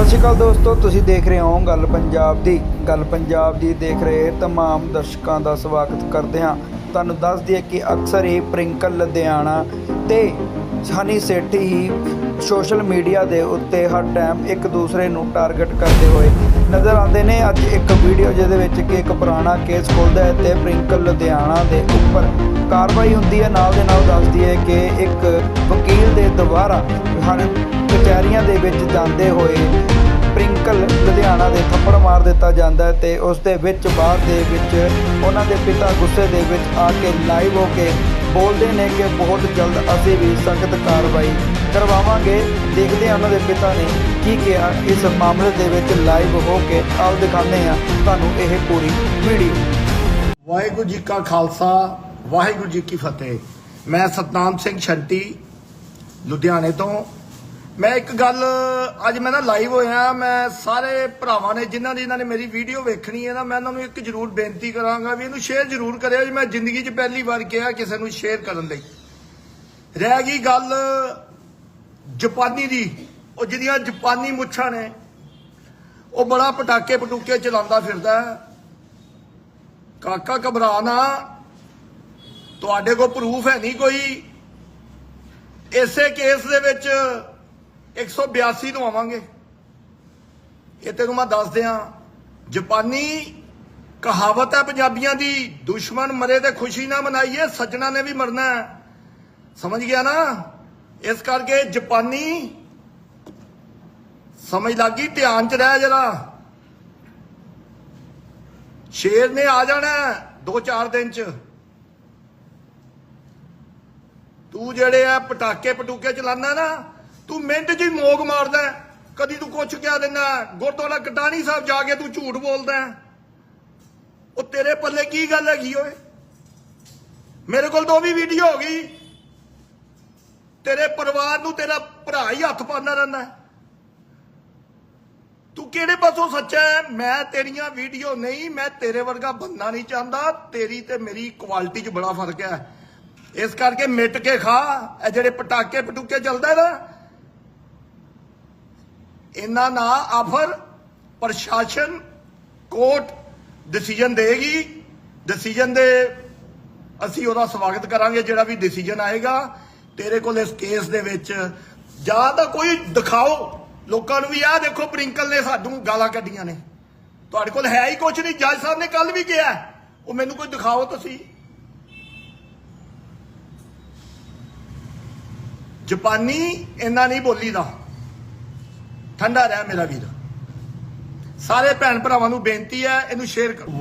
ਸਤਿ ਸ਼੍ਰੀ ਅਕਾਲ ਦੋਸਤੋ ਤੁਸੀਂ ਦੇਖ ਰਹੇ ਹੋ ਗੱਲ ਪੰਜਾਬ ਦੀ ਗੱਲ ਪੰਜਾਬ ਦੀ ਦੇਖ ਰਹੇ तमाम ਦਰਸ਼ਕਾਂ ਦਾ ਸਵਾਗਤ ਕਰਦੇ ਹਾਂ ਤੁਹਾਨੂੰ ਦੱਸ ਦਈਏ ਕਿ ਅਕਸਰ ਹੀ ਪ੍ਰਿੰਕਲ ਲੁਧਿਆਣਾ ਤੇ ਹਨੀ ਸੇਠੀ ਹੀ ਸੋਸ਼ਲ ਮੀਡੀਆ ਦੇ ਉੱਤੇ ਹਰ ਟਾਈਮ ਇੱਕ ਦੂਸਰੇ ਨੂੰ ਟਾਰਗੇਟ ਕਰਦੇ ਹੋਏ ਨਜ਼ਰ ਆਉਂਦੇ ਨੇ ਅੱਜ ਇੱਕ ਵੀਡੀਓ ਜਿਹਦੇ ਵਿੱਚ ਕਿ ਇੱਕ ਪੁਰਾਣਾ ਕੇਸ ਖੁੱਲਦਾ ਹੈ ਤੇ ਪ੍ਰਿੰਕਲ ਲੁਧਿਆਣਾ ਦੇ ਉੱਪਰ ਕਾਰਵਾਈ ਹੁੰਦੀ ਹੈ ਨਾਲ ਦੇ ਨਾਲ ਦੱਸਦੀ ਹੈ ਕਿ ਇੱਕ ਵਕੀਲ ਦੇ ਦੁਆਰਾ ਹਰ ਕਚਹਿਰੀਆਂ ਦੇ ਵਿੱਚ ਜਾਂਦੇ ਹੋਏ ਪ੍ਰਿੰਕਲ ਲੁਧਿਆਣਾ ਦੇ ਥੱਪੜ ਮਾਰ ਦਿੱਤਾ ਜਾਂਦਾ ਹੈ ਤੇ ਉਸ ਦੇ ਵਿੱਚ ਬਾਅਦ ਦੇ ਵਿੱਚ ਉਹਨਾਂ ਦੇ ਪਿਤਾ ਗੁੱਸੇ ਦੇ ਵਿੱਚ ਆ ਕੇ ਲਾਈਵ ਹੋ ਕੇ ਬੋਲਦੇ ਨੇ ਕਿ ਬਹੁਤ ਜਲਦ ਅਸੀਂ ਵੀ ਸਖਤ ਕਾਰਵਾਈ ਕਰਵਾਵਾਂਗੇ। ਦੇਖਦੇ ਹਾਂ ਉਹਨਾਂ ਦੇ ਪਿਤਾ ਨੇ ਕੀ ਕਿਹਾ। ਇਸ ਮਾਮਲੇ ਦੇ ਵਿੱਚ ਲਾਈਵ ਹੋ ਕੇ ਆਓ ਦਿਖਾਉਂਦੇ ਹਾਂ ਤੁਹਾਨੂੰ ਇਹ ਪੂਰੀ ਵੀਡੀਓ ਵਾਹਿਗੁਰੂ ਜੀ ਕਾ ਖਾਲਸਾ, ਵਾਹਿਗੁਰੂ ਜੀ ਕੀ ਫਤਿਹ। ਮੈਂ ਸਤਨਾਮ ਸਿੰਘ ਛੰਟੀ, ਲੁਧਿਆਣੇ ਤੋਂ। ਮੈਂ ਇੱਕ ਗੱਲ, ਅੱਜ ਮੈਂ ਨਾ ਲਾਈਵ ਹੋਇਆ, ਮੈਂ ਸਾਰੇ ਭਰਾਵਾਂ ਨੇ, ਜਿਨ੍ਹਾਂ ਦੀ ਇਹਨਾਂ ਨੇ ਮੇਰੀ ਵੀਡੀਓ ਵੇਖਣੀ ਹੈ ਨਾ, ਮੈਂ ਉਹਨਾਂ ਨੂੰ ਇੱਕ ਜ਼ਰੂਰ ਬੇਨਤੀ ਕਰਾਂਗਾ ਵੀ ਇਹਨੂੰ ਸ਼ੇਅਰ ਜ਼ਰੂਰ ਕਰਿਓ ਜੀ ਮੈਂ ਜ਼ਿੰਦਗੀ 'ਚ ਪਹਿਲੀ ਵਾਰ ਕਿਹਾ ਕਿਸੇ ਨੂੰ ਸ਼ੇਅਰ ਕਰਨ ਲਈ। ਰਹਿ ਗਈ ਗੱਲ ਜਾਪਾਨੀ ਦੀ, ਉਹ ਜਿਹੜੀਆਂ ਜਾਪਾਨੀ ਮੁੱਛਾਂ ਨੇ, ਉਹ ਬੜਾ ਪਟਾਕੇ ਪਟੂਕੇ ਚਲਾਉਂਦਾ ਫਿਰਦਾ ਹੈ। ਕਾਕਾ ਘਬਰਾ ਨਾ, ਤੁਹਾਡੇ ਕੋਲ ਪ੍ਰੂਫ ਹੈ ਨਹੀਂ ਕੋਈ। ਇਸੇ ਕੇਸ ਦੇ ਵਿੱਚ 182 ਨੂੰ ਆਵਾਂਗੇ। ਇਹ ਤੈਨੂੰ ਮੈਂ ਦੱਸ ਦਿਆਂ, ਜਾਪਾਨੀ ਕਹਾਵਤ ਹੈ ਪੰਜਾਬੀਆਂ ਦੀ, ਦੁਸ਼ਮਣ ਮਰੇ ਤੇ ਖੁਸ਼ੀ ਨਾ ਮਨਾਈਏ, ਸੱਜਣਾ ਨੇ ਵੀ ਮਰਨਾ ਸਮਝ ਗਿਆ ਨਾ? ਇਸ ਕਰਕੇ ਜਾਪਾਨੀ ਸਮਝ ਲੱਗੀ ਧਿਆਨ ਚ ਰਹਿ ਜਰਾ। ਸ਼ੇਰ ਨੇ ਆ ਜਾਣਾ 2-4 ਦਿਨ ਚ। ਤੂੰ ਜਿਹੜੇ ਆ ਪਟਾਕੇ ਪਟੂਕੇ ਚਲਾਨਾ ਨਾ ਤੂੰ ਮਿੰਟ 'ਚ ਹੀ ਮੋਗ ਮਾਰਦਾ ਕਦੀ ਤੂੰ ਕੁਛ ਕਹਿ ਦਿੰਦਾ ਗੁਰਦੁਆਰਾ ਕਟਾਣੀ ਸਾਹਿਬ ਜਾ ਕੇ ਤੂੰ ਝੂਠ ਬੋਲਦਾ ਉਹ ਤੇਰੇ ਪੱਲੇ ਕੀ ਗੱਲ ਹੈਗੀ ਓਏ? ਮੇਰੇ ਕੋਲ ਤਾਂ ਵੀ ਵੀਡੀਓ ਹੋ ਗਈ। ਤੇਰੇ ਪਰਿਵਾਰ ਨੂੰ ਤੇਰਾ ਭਰਾ ਹੀ ਹੱਥ ਪਾਉਂਦਾ ਰਹਿੰਦਾ ਤੂੰ ਕਿਹੜੇ ਪਾਸੋਂ ਸੱਚਾ ਹੈ? ਮੈਂ ਤੇਰੀਆਂ ਵੀਡੀਓ ਨਹੀਂ, ਮੈਂ ਤੇਰੇ ਵਰਗਾ ਬੰਦਾ ਨਹੀਂ ਚਾਹੁੰਦਾ। ਤੇਰੀ ਤੇ ਮੇਰੀ ਕੁਆਲਿਟੀ 'ਚ ਬੜਾ ਫ਼ਰਕ ਹੈ। ਇਸ ਕਰਕੇ ਮਿਟ ਕੇ ਖਾ। ਇਹ ਜਿਹੜੇ ਪਟਾਕੇ ਪਟੂਕੇ ਚੱਲਦਾ ਨਾ ਇੰਨਾ ਨਾ ਆਫਰ ਪ੍ਰਸ਼ਾਸਨ ਕੋਰਟ ਡਿਸੀਜਨ ਦੇਗੀ। ਡਿਸੀਜਨ ਦੇ ਅਸੀਂ ਉਹਦਾ ਸਵਾਗਤ ਕਰਾਂਗੇ, ਜਿਹੜਾ ਵੀ ਡਿਸੀਜਨ ਆਏਗਾ। ਤੇਰੇ ਕੋਲ ਇਸ ਕੇਸ ਦੇ ਵਿੱਚ ਜਾਂ ਤਾਂ ਕੋਈ ਦਿਖਾਓ। ਲੋਕਾਂ ਨੂੰ ਵੀ ਆਹ ਦੇਖੋ, ਪ੍ਰਿੰਕਲ ਨੇ ਸਾਨੂੰ ਗਾਲਾਂ ਕੱਢੀਆਂ ਨੇ। ਤੁਹਾਡੇ ਕੋਲ ਹੈ ਹੀ ਕੁਝ ਨਹੀਂ। ਜੱਜ ਸਾਹਿਬ ਨੇ ਕੱਲ ਵੀ ਕਿਹਾ ਉਹ ਮੈਨੂੰ ਕੋਈ ਦਿਖਾਓ ਤੁਸੀਂ। ਜਾਪਾਨੀ ਇੰਨਾ ਨਹੀਂ ਬੋਲੀਦਾ। ਠੰਡਾ ਰਹਿ ਮੇਰਾ ਵੀਰ। ਸਾਰੇ ਭੈਣ ਭਰਾਵਾਂ ਨੂੰ ਬੇਨਤੀ ਹੈ ਇਹਨੂੰ ਸ਼ੇਅਰ ਕਰੋ।